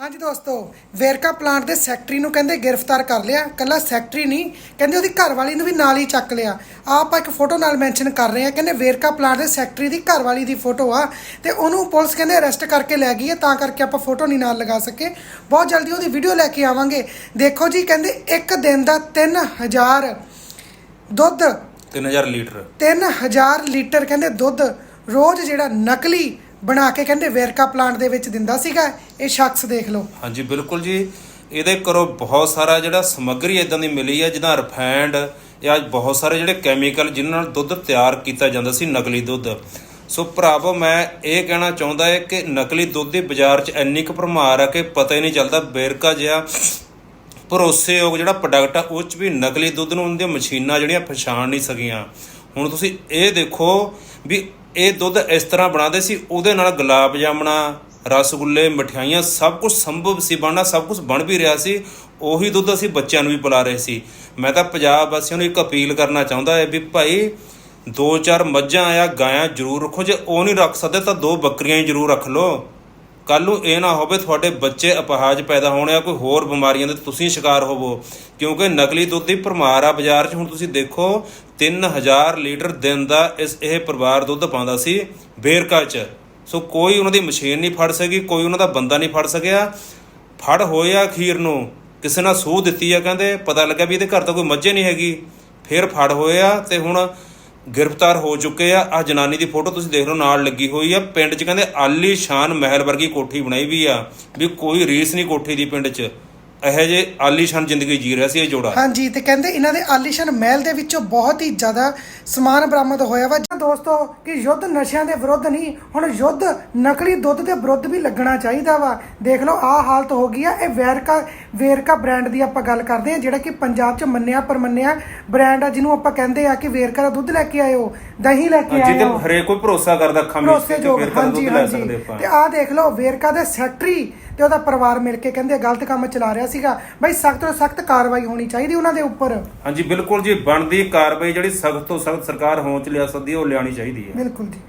ਹਾਂਜੀ ਦੋਸਤੋ ਵੇਰਕਾ ਪਲਾਂਟ ਦੇ ਸੈਕਟਰੀ ਨੂੰ ਕਹਿੰਦੇ ਗ੍ਰਿਫਤਾਰ ਕਰ ਲਿਆ। ਕੱਲਾ ਸੈਕਟਰੀ ਨਹੀਂ ਕਹਿੰਦੇ ਉਹਦੀ ਘਰਵਾਲੀ ਨੂੰ ਵੀ ਨਾਲ ਹੀ ਚੱਕ ਲਿਆ। ਆਪਾਂ ਇੱਕ ਫੋਟੋ ਨਾਲ ਮੈਂਸ਼ਨ ਕਰ ਰਹੇ ਹਾਂ ਕਹਿੰਦੇ ਵੇਰਕਾ ਪਲਾਂਟ ਦੇ ਸੈਕਟਰੀ ਦੀ ਘਰਵਾਲੀ ਦੀ ਫੋਟੋ ਆ ਤੇ ਉਹਨੂੰ ਪੁਲਿਸ ਕਹਿੰਦੇ ਅਰੈਸਟ ਕਰਕੇ ਲੈ ਗਈ ਹੈ ਤਾਂ ਕਰਕੇ ਆਪਾਂ ਫੋਟੋ ਨਹੀਂ ਨਾਲ ਲਗਾ ਸਕੇ। ਬਹੁਤ ਜਲਦੀ ਉਹਦੀ ਵੀਡੀਓ ਲੈ ਕੇ ਆਵਾਂਗੇ। ਦੇਖੋ ਜੀ ਕਹਿੰਦੇ ਇੱਕ ਦਿਨ ਦਾ 3000 ਦੁੱਧ 3000 ਲੀਟਰ। 3000 ਲੀਟਰ ਕਹਿੰਦੇ ਦੁੱਧ ਰੋਜ਼ ਜਿਹੜਾ ਨਕਲੀ ਬਣਾ ਕੇ ਕਹਿੰਦੇ ਵੇਰਕਾ ਪਲਾਂਟ ਦੇ ਵਿੱਚ ਦਿੰਦਾ ਸੀਗਾ, ਇਹ ਸ਼ਖਸ ਦੇਖ ਲਓ। ਹਾਂਜੀ, ਬਿਲਕੁਲ ਜੀ। ਇਹਦੇ ਕਰੋ ਬਹੁਤ ਸਾਰਾ ਜਿਹੜਾ ਸਮੱਗਰੀ ਇਦਾਂ ਦੀ ਮਿਲੀ ਹੈ ਜਿਹਦਾ ਰਿਫਾਈਨਡ ਜਾਂ ਬਹੁਤ ਸਾਰੇ ਜਿਹੜੇ ਕੈਮੀਕਲ ਜਿਨ੍ਹਾਂ ਨਾਲ ਦੁੱਧ ਤਿਆਰ ਕੀਤਾ ਜਾਂਦਾ ਸੀ, ਨਕਲੀ ਦੁੱਧ। ਸੋ ਭਰਾਵੋ, ਮੈਂ ਇਹ ਕਹਿਣਾ ਚਾਹੁੰਦਾ ਹੈ ਕਿ ਨਕਲੀ ਦੁੱਧ ਦੀ ਬਾਜ਼ਾਰ 'ਚ ਇੰਨੀ ਕੁ ਭਰਮਾਰ ਆ ਕਿ ਪਤਾ ਹੀ ਨਹੀਂ ਚੱਲਦਾ ਬੇਰਕਾ ਜਿਹਾ ਭਰੋਸੇਯੋਗ ਜਿਹੜਾ ਪ੍ਰੋਡਕਟ ਆ, ਉਹ 'ਚ ਵੀ ਨਕਲੀ ਦੁੱਧ ਨੂੰ ਉਹਨਾਂ ਦੀਆਂ ਮਸ਼ੀਨਾਂ ਜਿਹੜੀਆਂ ਪਛਾਣ ਨਹੀਂ ਸਕੀਆਂ। ਹੁਣ ਤੁਸੀਂ ਇਹ ਦੇਖੋ ਵੀ ਇਹ ਦੁੱਧ ਇਸ ਤਰ੍ਹਾਂ ਬਣਾਉਂਦੇ ਸੀ, ਉਹਦੇ ਨਾਲ ਗੁਲਾਬ ਜਾਮਣਾ, ਰਸਗੁੱਲੇ, ਮਠਿਆਈਆਂ ਸਭ ਕੁਝ ਸੰਭਵ ਸੀ, ਬਣਨਾ ਸਭ ਕੁਝ ਬਣ ਵੀ ਰਿਹਾ ਸੀ, ਉਹੀ ਦੁੱਧ ਅਸੀਂ ਬੱਚਿਆਂ ਨੂੰ ਵੀ ਪਿਲਾ ਰਹੇ ਸੀ। ਮੈਂ ਤਾਂ ਪੰਜਾਬ ਵਾਸੀਆਂ ਨੂੰ ਇੱਕ ਅਪੀਲ ਕਰਨਾ ਚਾਹੁੰਦਾ ਹੈ ਵੀ ਭਾਈ, ਦੋ ਚਾਰ ਮੱਝਾਂ ਆ ਗਾਇਆਂ ਜ਼ਰੂਰ ਰੱਖੋ, ਜੇ ਉਹ ਨਹੀਂ ਰੱਖ ਸਕਦੇ ਤਾਂ ਦੋ ਬੱਕਰੀਆਂ ਹੀ ਜ਼ਰੂਰ ਰੱਖ ਲਓ। ਕੱਲ ਨੂੰ ਇਹ ਨਾ ਹੋਵੇ ਤੁਹਾਡੇ ਬੱਚੇ ਅਪਹਾਜ ਪੈਦਾ ਹੋਣੇ ਆ ਕੋਈ ਹੋਰ ਬਿਮਾਰੀਆਂ ਦੇ ਤੁਸੀਂ ਸ਼ਿਕਾਰ ਹੋਵੋ। ਕਿਉਂਕਿ ਨਕਲੀ ਦੁੱਧ ਦੀ ਭਰਮਾਰ ਆ ਬਾਜ਼ਾਰ 'ਚ, ਹੁਣ ਤੁਸੀਂ ਦੇਖੋ 3000 ਲੀਟਰ ਦਿਨ ਦਾ ਇਸ ਇਹ ਪਰਿਵਾਰ ਦੁੱਧ ਪਾਉਂਦਾ ਸੀ ਬੇਰਕਾ 'ਚ। ਸੋ ਕੋਈ ਉਹਨਾਂ ਦੀ ਮਸ਼ੀਨ ਨਹੀਂ ਫੜ ਸਕੀ, ਕੋਈ ਉਹਨਾਂ ਦਾ ਬੰਦਾ ਨਹੀਂ ਫੜ ਸਕਿਆ। ਫੜ ਹੋਇਆ ਅਖੀਰ ਨੂੰ, ਕਿਸੇ ਨਾਲ ਸੂਹ ਦਿੱਤੀ ਆ ਕਹਿੰਦੇ, ਪਤਾ ਲੱਗਾ ਵੀ ਇਹਦੇ ਘਰ ਤਾਂ ਕੋਈ ਮੱਝੇ ਨਹੀਂ ਹੈਗੀ। ਫਿਰ ਫੜ ਹੋਇਆ ਤੇ ਹੁਣ ਗ੍ਰਿਫਤਾਰ ਹੋ ਚੁੱਕੇ ਆ। ਆ ਜਨਾਨੀ ਦੀ ਫੋਟੋ ਤੁਸੀਂ ਦੇਖ ਲਓ, ਨਾਲ ਲੱਗੀ ਹੋਈ ਆ। ਪਿੰਡ 'ਚ ਕਹਿੰਦੇ ਆਲੀ ਸ਼ਾਨ ਮਹਿਲ ਵਰਗੀ ਕੋਠੀ ਬਣਾਈ ਵੀ ਆ। ਵੀ ਕੋਈ ਰੀਸ ਨਹੀਂ ਕੋਠੀ ਦੀ ਪਿੰਡ 'ਚ। ਇਹੋ ਜੇ ਆਲੀ ਜ਼ਿੰਦਗੀ ਜੀ ਰਿਹਾ ਸੀ ਇਹ ਜੋੜਾ। ਹਾਂਜੀ, ਤੇ ਕਹਿੰਦੇ ਇਹਨਾਂ ਦੇ ਆਲੀਸ਼ਾਨ ਮਹਿਲ ਦੇ ਵਿੱਚੋਂ ਬਹੁਤ ਹੀ ਜ਼ਿਆਦਾ ਸਮਾਨ ਬਰਾਮਦ ਹੋਇਆ ਵਾ। ਦੋਸਤੋ, ਕਿ ਯੁੱਧ ਨਸ਼ਿਆਂ ਦੇ ਵਿਰੁੱਧ ਨਹੀਂ, ਹੁਣ ਯੁੱਧ ਨਕਲੀ ਦੁੱਧ ਦੇ ਵਿਰੁੱਧ ਵੀ ਲੱਗਣਾ ਚਾਹੀਦਾ ਵਾ। ਦੇਖ ਲਓ, ਆਹ ਹਾਲਤ ਹੋ ਗਈ ਆ। ਇਹ ਵੈਰਕਾ ਵੇਰਕਾ ਬ੍ਰਾਂਡ ਦੀ ਆਪਾਂ ਗੱਲ ਕਰਦੇ ਆ ਜਿਹੜਾ ਕਿ ਪੰਜਾਬ 'ਚ ਮੰਨਿਆ ਪਰਮੰਨਿਆ ਬ੍ਰਾਂਡ ਆ ਜਿਹਨੂੰ ਆਪਾਂ ਕਹਿੰਦੇ ਆ ਕਿ ਵੇਰਕਾ ਦਾ ਦੁੱਧ ਲੈ ਕੇ ਆਇਓ ਦਹੀਂ ਲੈ ਕੇ ਆਇਓ। ਹਰੇਕ ਕੋਈ ਭਰੋਸਾ ਕਰਦਾ ਅੱਖਾਂ ਵਿੱਚ ਕਿ ਕਦੋਂ ਹਾਂਜੀ ਦੁੱਧ ਲੈ ਸਕਦੇ ਆਪਾਂ। ਤੇ ਆਹ ਦੇਖ ਲਓ ਵੇਰਕਾ ਦੇ ਸੈਕਟਰੀ ਤੇ ਉਹਦਾ ਪਰਿਵਾਰ ਮਿਲ ਕੇ ਕਹਿੰਦੇ ਗਲਤ ਕੰਮ ਚਲਾ ਰਿਹਾ ਸੀਗਾ। ਬਈ ਸਖਤ ਤੋਂ ਸਖਤ ਕਾਰਵਾਈ ਹੋਣੀ ਚਾਹੀਦੀ ਉਹਨਾਂ ਦੇ ਉੱਪਰ। ਹਾਂਜੀ ਬਿਲਕੁਲ ਜੀ ਬਣਦੀ ਕਾਰਵਾਈ ਜਿਹੜੀ ਸਖਤ ਤੋਂ ਸਖਤ ਸਰਕਾਰ ਹੋਂਚ ਲਿਆ ਸਕਦੀ ਉਹ ਲਿਆਣੀ ਚਾਹੀਦੀ ਹੈ। ਬਿਲਕੁਲ ਜੀ।